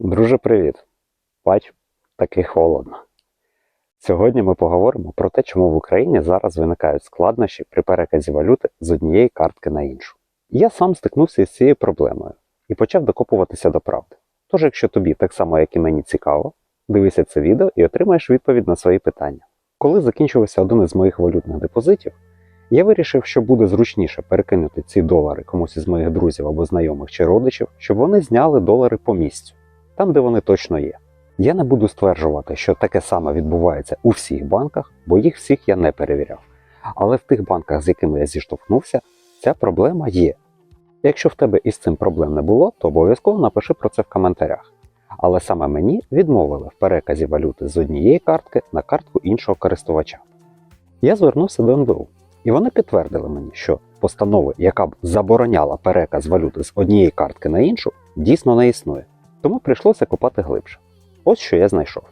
Друже, привіт! Бач, таки холодно. Сьогодні ми поговоримо про те, чому в Україні зараз виникають складнощі при переказі валюти з однієї картки на іншу. Я сам стикнувся із цією проблемою і почав докопуватися до правди. Тож, якщо тобі так само, як і мені цікаво, дивися це відео і отримаєш відповідь на свої питання. Коли закінчився один із моїх валютних депозитів, я вирішив, що буде зручніше перекинути ці долари комусь із моїх друзів або знайомих чи родичів, щоб вони зняли долари по місцю, там, де вони точно є. Я не буду стверджувати, що таке саме відбувається у всіх банках, бо їх всіх я не перевіряв. Але в тих банках, з якими я зіштовхнувся, ця проблема є. Якщо в тебе із цим проблем не було, то обов'язково напиши про це в коментарях. Але саме мені відмовили в переказі валюти з однієї картки на картку іншого користувача. Я звернувся до НБУ, і вони підтвердили мені, що постанови, яка б забороняла переказ валюти з однієї картки на іншу, дійсно не існує. Тому прийшлося копати глибше. Ось що я знайшов.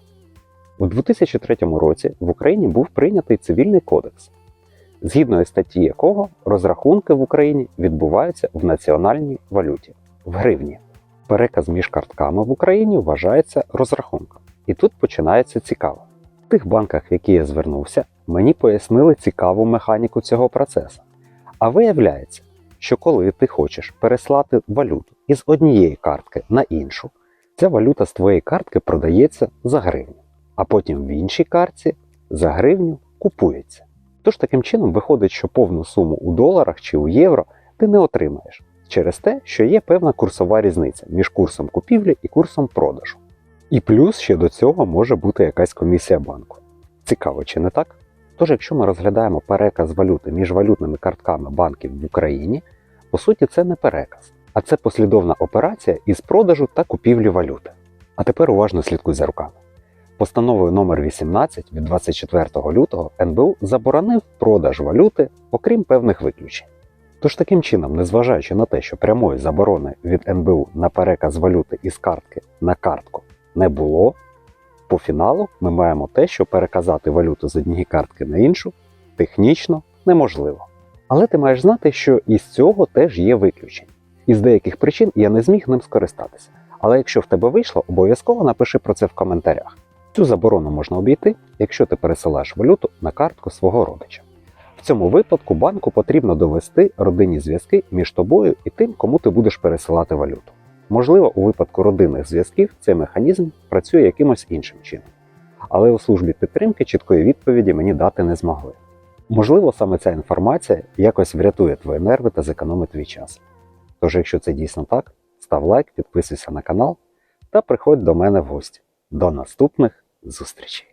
У 2003 році в Україні був прийнятий цивільний кодекс, згідно із статті якого розрахунки в Україні відбуваються в національній валюті в гривні. Переказ між картками в Україні вважається розрахунком. І тут починається цікаво. В тих банках, в які я звернувся, мені пояснили цікаву механіку цього процесу. А виявляється, що коли ти хочеш переслати валюту із однієї картки на іншу, ця валюта з твоєї картки продається за гривню, а потім в іншій картці за гривню купується. Тож таким чином виходить, що повну суму у доларах чи у євро ти не отримаєш через те, що є певна курсова різниця між курсом купівлі і курсом продажу. І плюс ще до цього може бути якась комісія банку. Цікаво, чи не так? Тож, якщо ми розглядаємо переказ валюти між валютними картками банків в Україні, по суті, це не переказ, а це послідовна операція із продажу та купівлі валюти. А тепер уважно слідкуй за руками. Постановою номер 18 від 24 лютого НБУ заборонив продаж валюти, окрім певних виключень. Тож таким чином, незважаючи на те, що прямої заборони від НБУ на переказ валюти із картки на картку не було, по фіналу ми маємо те, що переказати валюту з однієї картки на іншу технічно неможливо. Але ти маєш знати, що із цього теж є виключення. Із деяких причин я не зміг ним скористатися. Але якщо в тебе вийшло, обов'язково напиши про це в коментарях. Цю заборону можна обійти, якщо ти пересилаєш валюту на картку свого родича. В цьому випадку банку потрібно довести родинні зв'язки між тобою і тим, кому ти будеш пересилати валюту. Можливо, у випадку родинних зв'язків цей механізм працює якимось іншим чином. Але у службі підтримки чіткої відповіді мені дати не змогли. Можливо, саме ця інформація якось врятує твої нерви та зекономить твій час. Тож, якщо це дійсно так, став лайк, підписуйся на канал та приходь до мене в гості. До наступних зустрічей!